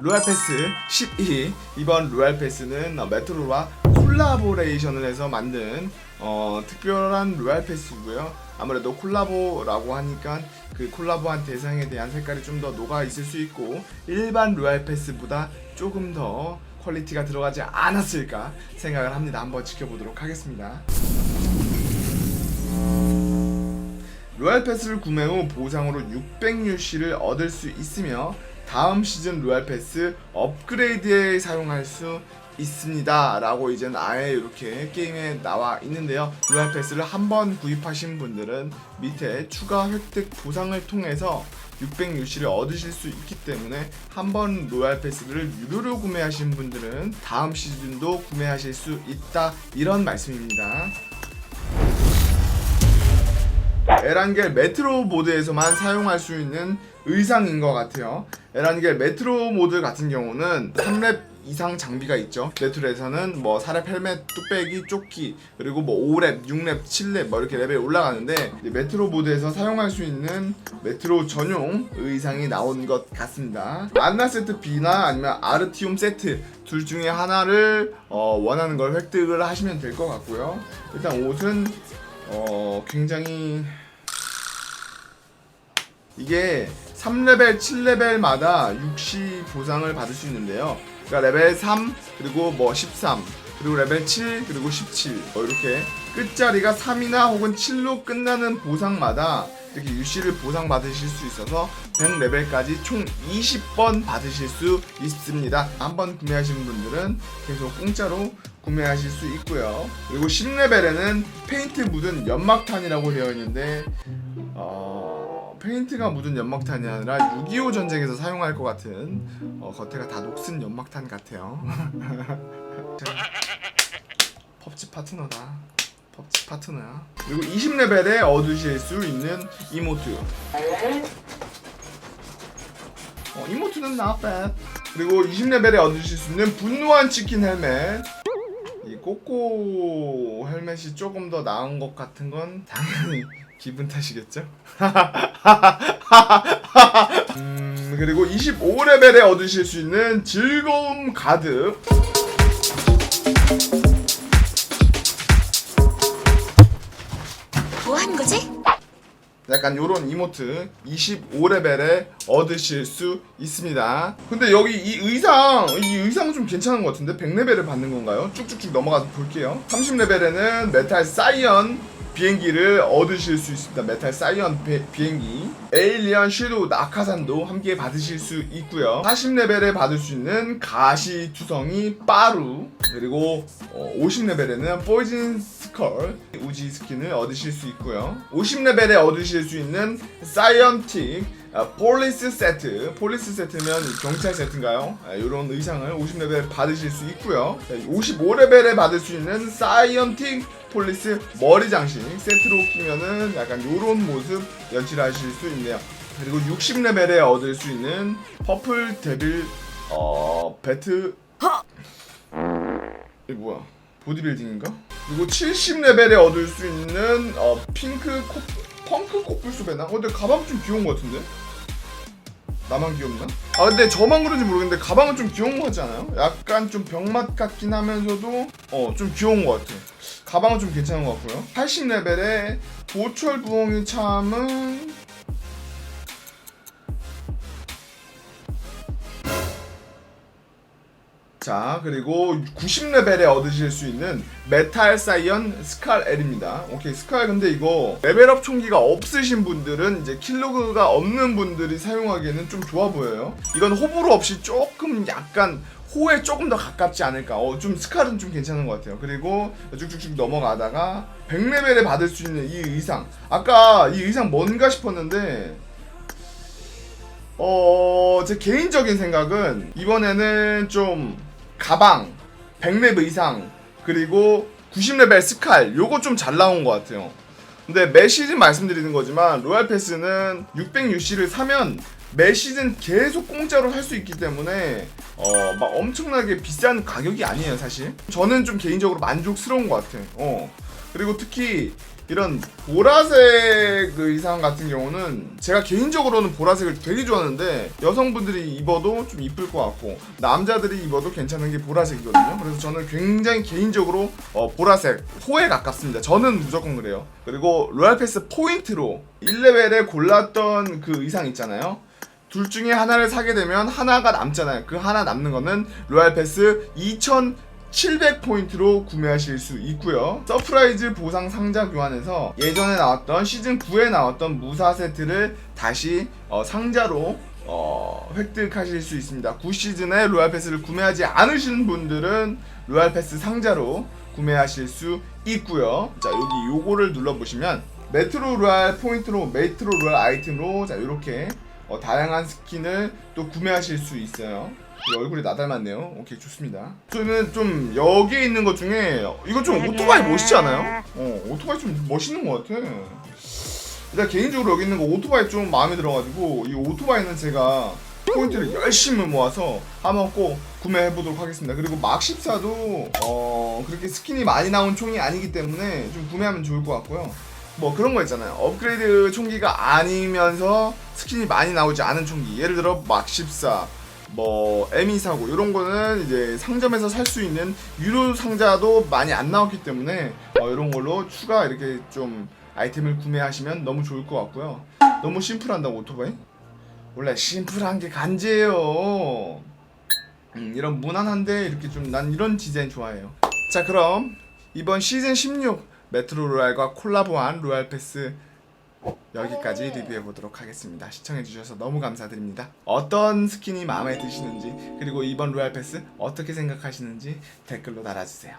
로얄 패스 12 이번 로얄 패스는 어, 메트로와 콜라보레이션을 해서 만든 어, 특별한 로얄 패스고요. 아무래도 콜라보라고 하니까 그 콜라보한 대상에 대한 색깔이 좀 더 녹아 있을 수 있고 일반 로얄 패스보다 조금 더 퀄리티가 들어가지 않았을까 생각을 합니다. 한번 지켜보도록 하겠습니다. 로얄 패스를 구매 후 보상으로 600UC를 얻을 수 있으며 다음 시즌 로얄 패스 업그레이드에 사용할 수 있습니다. 라고 이제 아예 이렇게 게임에 나와 있는데요. 로얄 패스를 한 번 구입하신 분들은 밑에 추가 획득 보상을 통해서 600UC를 얻으실 수 있기 때문에 한 번 로얄 패스를 유료로 구매하신 분들은 다음 시즌도 구매하실 수 있다. 이런 말씀입니다. 에란겔 메트로 모드에서만 사용할 수 있는 의상인 것 같아요. 에란겔 메트로 모드 같은 경우는 3렙 이상 장비가 있죠. 메트로에서는 뭐 4렙 헬멧, 뚝배기, 조끼, 그리고 뭐 5렙, 6렙, 7렙 뭐 이렇게 레벨이 올라가는데 메트로 모드에서 사용할 수 있는 메트로 전용 의상이 나온 것 같습니다. 안나 세트 B나 아니면 아르티움 세트 둘 중에 하나를 어, 원하는 걸 획득을 하시면 될 것 같고요. 일단 옷은 어, 굉장히 이게 3레벨, 7레벨마다 60 보상을 받을 수 있는데요. 그러니까 레벨 3 그리고 뭐 13 그리고 레벨 7 그리고 17 뭐 이렇게 끝자리가 3이나 혹은 7로 끝나는 보상마다 이렇게 UC를 보상 받으실 수 있어서 100레벨까지 총 20번 받으실 수 있습니다. 한번 구매하신 분들은 계속 공짜로 구매하실 수 있고요. 그리고 10레벨에는 페인트 묻은 연막탄이라고 되어 있는데 어, 페인트가 묻은 연막탄이 아니라 6.25 전쟁에서 사용할 것 같은 어, 겉에가 다 녹슨 연막탄 같아요. 자, 펍지 파트너다. 펍지 파트너야. 그리고 20레벨에 얻으실 수 있는 이모트. 어, 이모트는 not bad. 그리고 20레벨에 얻으실 수 있는 분노한 치킨 헬멧. 이 꼬꼬 헬멧이 조금 더 나은 것 같은 건 당연히 기분 탓이겠죠? 음, 그리고 25레벨에 얻으실 수 있는 즐거움 가득. 뭐 하는 거지? 약간 요런 이모트 25레벨에 얻으실 수 있습니다. 근데 여기 이 의상, 이 의상은 좀 괜찮은 것 같은데 100레벨을 받는 건가요? 쭉쭉쭉 넘어가서 볼게요. 30레벨에는 메탈 사이언 비행기를 얻으실 수 있습니다. 메탈 사이언 비, 비행기. 에일리언 섀도우 낙하산도 함께 받으실 수 있고요. 40레벨에 받을 수 있는 가시 투성이 빠루 그리고 어, 50레벨에는 포이즌 스컬 우지 스킨을 얻으실 수 있고요. 50레벨에 얻으실 수 있는 사이언틱 아, 폴리스 세트 폴리스 세트면 경찰 세트인가요? 이런 의상을 50레벨 받으실 수 있고요 55레벨에 받을 수 있는 사이언틱 폴리스 머리 장식 세트로 끼면은 약간 요런 모습 연출하실 수 있네요 그리고 60레벨에 얻을 수 있는 퍼플 데빌 어 배트 이게 뭐야 보디빌딩인가? 그리고 70레벨에 얻을 수 있는 어 핑크 코 펑크 코뿔소배나? 어 근데 가방 좀 귀여운 것 같은데? 나만 귀엽나? 아 근데 저만 그런지 모르겠는데 가방은 좀 귀여운 것 같지 않아요? 약간 좀 병맛 같긴 하면서도 어 좀 귀여운 것 같아 가방은 좀 괜찮은 것 같고요. 80레벨에 보철 부엉이 참은 자 그리고 90레벨에 얻으실 수 있는 메탈 사이언 스칼 L입니다. 오케이 스칼 근데 이거 레벨업 총기가 없으신 분들은 이제 킬로그가 없는 분들이 사용하기에는 좀 좋아 보여요. 이건 호불호 없이 조금 약간 호에 조금 더 가깝지 않을까. 어 좀 스칼은 좀 괜찮은 것 같아요. 그리고 쭉쭉쭉 넘어가다가 100레벨에 받을 수 있는 이 의상. 아까 이 의상 뭔가 싶었는데 어, 제 개인적인 생각은 이번에는 좀 가방, 100렙 이상, 그리고 90레벨 스칼, 요거 좀 잘 나온 것 같아요. 근데 매 시즌 말씀드리는 거지만 로얄 패스는 600UC를 사면 매 시즌 계속 공짜로 할 수 있기 때문에 어 막 엄청나게 비싼 가격이 아니에요 사실. 저는 좀 개인적으로 만족스러운 것 같아. 어. 그리고 특히 이런 보라색 그 의상 같은 경우는 제가 개인적으로는 보라색을 되게 좋아하는데 여성분들이 입어도 좀 이쁠 것 같고 남자들이 입어도 괜찮은 게 보라색이거든요. 그래서 저는 굉장히 개인적으로 어, 보라색 호에 가깝습니다. 저는 무조건 그래요. 그리고 로얄 패스 포인트로 1레벨에 골랐던 그 의상 있잖아요. 둘 중에 하나를 사게 되면 하나가 남잖아요. 그 하나 남는 거는 로얄 패스 2,700포인트로 구매하실 수 있고요. 서프라이즈 보상 상자 교환에서 예전에 나왔던 시즌 9에 나왔던 무사 세트를 다시 어, 상자로 어, 획득하실 수 있습니다. 9시즌에 로얄 패스를 구매하지 않으신 분들은 로얄 패스 상자로 구매하실 수 있고요. 자, 여기 요거를 눌러 보시면 메트로 로얄 포인트로 메트로 로얄 아이템으로 자, 요렇게 어, 다양한 스킨을 또 구매하실 수 있어요. 이 얼굴이 나 닮았네요. 오케이 좋습니다. 저는 좀 여기에 있는 것 중에 이거 좀 오토바이 멋있지 않아요? 어 오토바이 좀 멋있는 것 같아. 일단 개인적으로 여기 있는 거 오토바이 좀 마음에 들어가지고 이 오토바이는 제가 포인트를 열심히 모아서 한번 꼭 구매해 보도록 하겠습니다. 그리고 막 14도 어 그렇게 스킨이 많이 나온 총이 아니기 때문에 좀 구매하면 좋을 것 같고요. 뭐 그런 거 있잖아요. 업그레이드 총기가 아니면서 스킨이 많이 나오지 않은 총기. 예를 들어 막 14, 뭐 M249 이런 거는 이제 상점에서 살 수 있는 유료 상자도 많이 안 나왔기 때문에 어, 이런 걸로 추가 이렇게 좀 아이템을 구매하시면 너무 좋을 것 같고요. 너무 심플한다고 오토바이? 원래 심플한 게 간지예요. 음, 이런 무난한데 이렇게 좀 난 이런 디자인 좋아해요. 자 그럼 이번 시즌 16 메트로 로얄과 콜라보한 로얄 패스 여기까지 리뷰해 보도록 하겠습니다. 시청해 주셔서 너무 감사드립니다. 어떤 스킨이 마음에 드시는지 그리고 이번 로얄 패스 어떻게 생각하시는지 댓글로 달아주세요.